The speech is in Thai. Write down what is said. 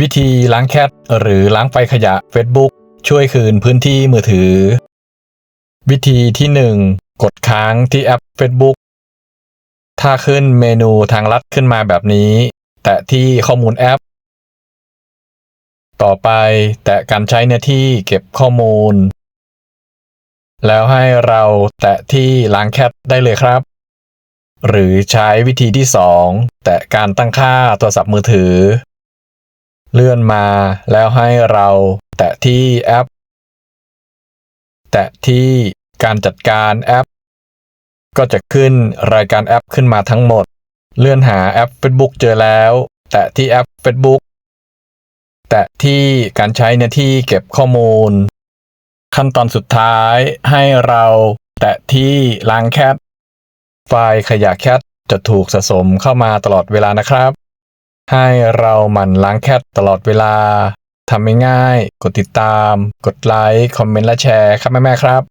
วิธีล้างแคทหรือล้างไฟขยะ Facebook ช่วยคืนพื้นที่มือถือ วิธีที่ 1 กดค้างที่แอป Facebook ถ้าขึ้นเมนูทางลัดขึ้นมาแบบนี้ แตะที่ข้อมูลแอป ต่อไปแตะการใช้เนื้อที่เก็บข้อมูล แล้วให้เราแตะที่ล้างแคทได้เลยครับ หรือใช้วิธีที่ 2 แตะการตั้งค่าโทรศัพท์มือถือ เลื่อนมาแล้วให้เราแตะที่แอป แตะที่การจัดการแอป ก็จะขึ้นรายการแอปขึ้นมาทั้งหมด เลื่อนหาแอป Facebook เจอแล้ว แตะที่แอป Facebook แตะที่การใช้เนื้อที่เก็บข้อมูล ขั้นตอนสุดท้ายให้เราแตะที่ล้างแคทไฟล์ขยะแคทจะถูกสะสมเข้ามาตลอดเวลานะครับ ให้เราหมั่นล้างแคทตลอดเวลาทำง่ายๆกดติดตาม กดไลค์ คอมเมนต์และแชร์ครับแม่ๆครับ